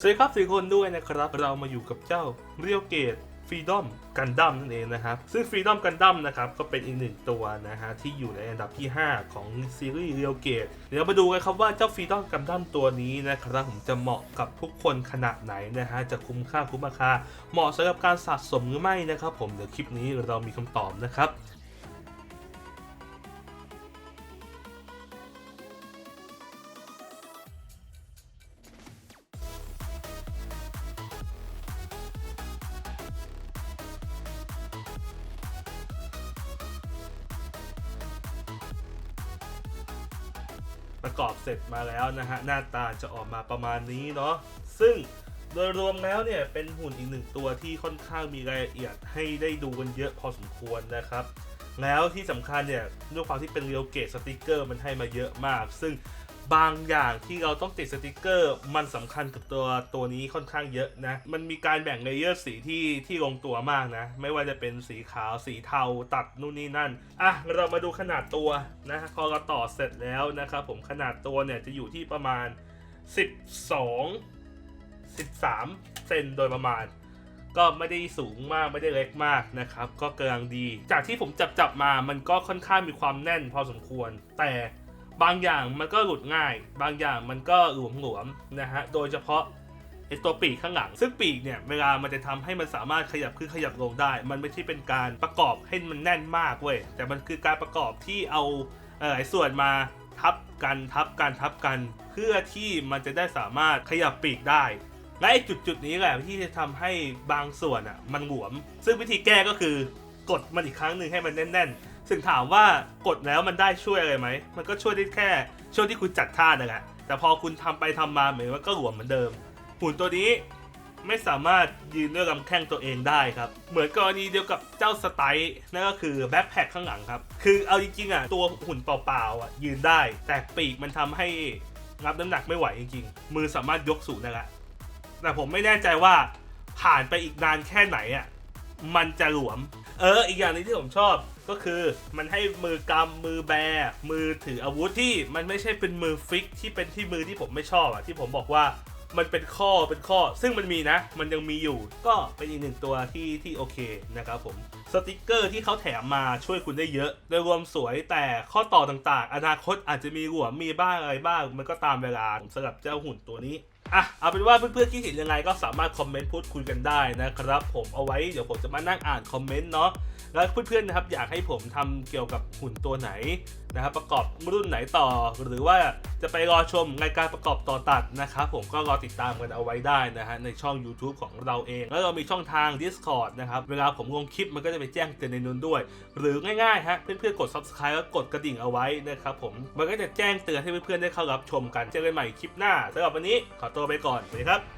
สวัสดีครับสี่คนด้วยนะครับ เรามาอยู่กับเจ้าเรียวเกตฟรีดอมกันดั้มนั่นเองนะครับ ซึ่งฟรีดอมกันดั้มนะครับก็เป็นอีกหนึ่งตัวนะฮะที่อยู่ในอันดับที่ 5 ของซีรีส์เรียวเกตเดี๋ยวมาดูกันครับว่าเจ้าฟรีดอมกันดั้มตัวนี้นะครับผมจะเหมาะกับทุกคนขนาดไหนนะฮะจะคุ้มค่าคุ้มราคาเหมาะสำหรับการสะสมหรือไม่นะครับ ผมเดี๋ยวคลิปนี้เรามีคำตอบนะครับ ประกอบเสร็จมาแล้วนะฮะหน้าตาจะออกมาประมาณนี้เนาะซึ่งโดยรวมแล้วเนี่ยเป็นหุ่นอีกหนึ่งตัวที่ค่อนข้างมีรายละเอียดให้ได้ดูกันเยอะพอสมควรนะครับ แล้วที่สำคัญเนี่ยด้วยความที่เป็นเรียวเกตสติกเกอร์มันให้มาเยอะมาก ซึ่ง บางอย่างที่เราต้องติดสติกเกอร์ มันสำคัญกับตัวตัวนี้ค่อนข้างเยอะนะ มันมีการแบ่งเลเยอร์สีที่ที่ลงตัวมากนะ ไม่ว่าจะเป็นสีขาวสีเทาตัดนู่นนี่นั่น อะ เรามาดูขนาดตัวนะพอเราต่อเสร็จแล้วนะครับผมขนาดตัวเนี่ยจะอยู่ที่ประมาณ 12 13เซนโดยประมาณก็ไม่ได้สูงมากไม่ได้เล็กมากนะครับ ก็กำลังดี จากที่ผมจับจับมามันก็ค่อนข้างมีความแน่นพอสมควร แต่ บางอย่างมันก็หลุดง่าย บางอย่างมันก็หลวมหลวมนะฮะ โดยเฉพาะไอตัวปีกข้างหลัง ซึ่งปีกเนี่ยเวลามันจะทำให้มันสามารถขยับขึ้นขยับลงได้ มันไม่ใช่เป็นการประกอบให้มันแน่นมากเว้ย แต่มันคือการประกอบที่เอาหลายส่วนมาทับกันทับกันทับกัน เพื่อที่มันจะได้สามารถขยับปีกได้และไอจุดจุดนี้แหละที่จะทำให้บางส่วนอะมันหลวม ซึ่งวิธีแก้ก็คือกดมันอีกครั้งหนึ่งให้มันแน่นๆ ซึ่งถามว่ากดแล้วมันได้ช่วยอะไรไหม มันก็ช่วยได้แค่ช่วงที่คุณจัดท่านั่นแหละ แต่พอคุณทำไปทำมาเหมือนว่าก็หลวมเหมือนเดิม หุ่นตัวนี้ไม่สามารถยืนด้วยลำแข้งตัวเองได้ครับ เหมือนกรณีเดียวกับเจ้าสไตล์นั่นก็คือแบ็คแพคข้างหลังครับ คือเอาจริงๆอะตัวหุ่นเปล่าๆอะยืนได้ แต่ปีกมันทำให้รับน้ำหนักไม่ไหวจริงๆ มือสามารถยกสูงได้ละแต่ผมไม่แน่ใจว่าผ่านไปอีกนานแค่ไหนอะมันจะหลวม เออ อีกอย่างหนึงที่ผมชอบ ก็คือมันให้มือกำมือแบมือถืออาวุธที่มันไม่ใช่เป็นมือฟิกที่เป็นที่มือที่ผมไม่ชอบอะที่ผมบอกว่ามันเป็นข้อเป็นข้อ ซึ่งมันมีนะ มันยังมีอยู่ ก็เป็นอีกหนึ่งตัวที่ที่โอเคนะครับผม สติกเกอร์ที่เขาแถมมาช่วยคุณได้เยอะ โดยรวมสวยแต่ข้อต่อต่างๆ อนาคตอาจจะมีหลวมีบ้างอะไรบ้าง มันก็ตามเวลาสำหรับเจ้าหุ่นตัวนี้อะเอาเป็นว่าเพื่อนๆคิดเห็นยังไงก็สามารถคอมเมนต์พูดคุยกันได้นะครับผมเอาไว้เดี๋ยวผมจะมานั่งอ่านคอมเมนต์เนาะแล้วเพื่อนๆนะครับอยากให้ผมทำเกี่ยวกับหุ่นตัวไหนนะครับประกอบรุ่นไหนต่อ หรือว่าจะไปรอชมรายการประกอบต่อตัดนะครับผมก็รอติดตามกันเอาไว้ได้นะฮะในช่อง YouTube ของเราเอง แล้วเรามีช่องทาง Discord นะครับเวลาผมลงคลิปมันก็จะจะไปแจ้งเตือนในนู้นด้วย หรือง่ายๆฮะเพื่อนๆกด Subscribe แล้วกดกระดิ่งเอาไว้นะครับผมมันก็จะแจ้งเตือนให้เพื่อนๆได้เข้ารับชมกันเจอกันใหม่คลิปหน้าสำหรับวันนี้ขอตัวไปก่อนสวัสดีครับ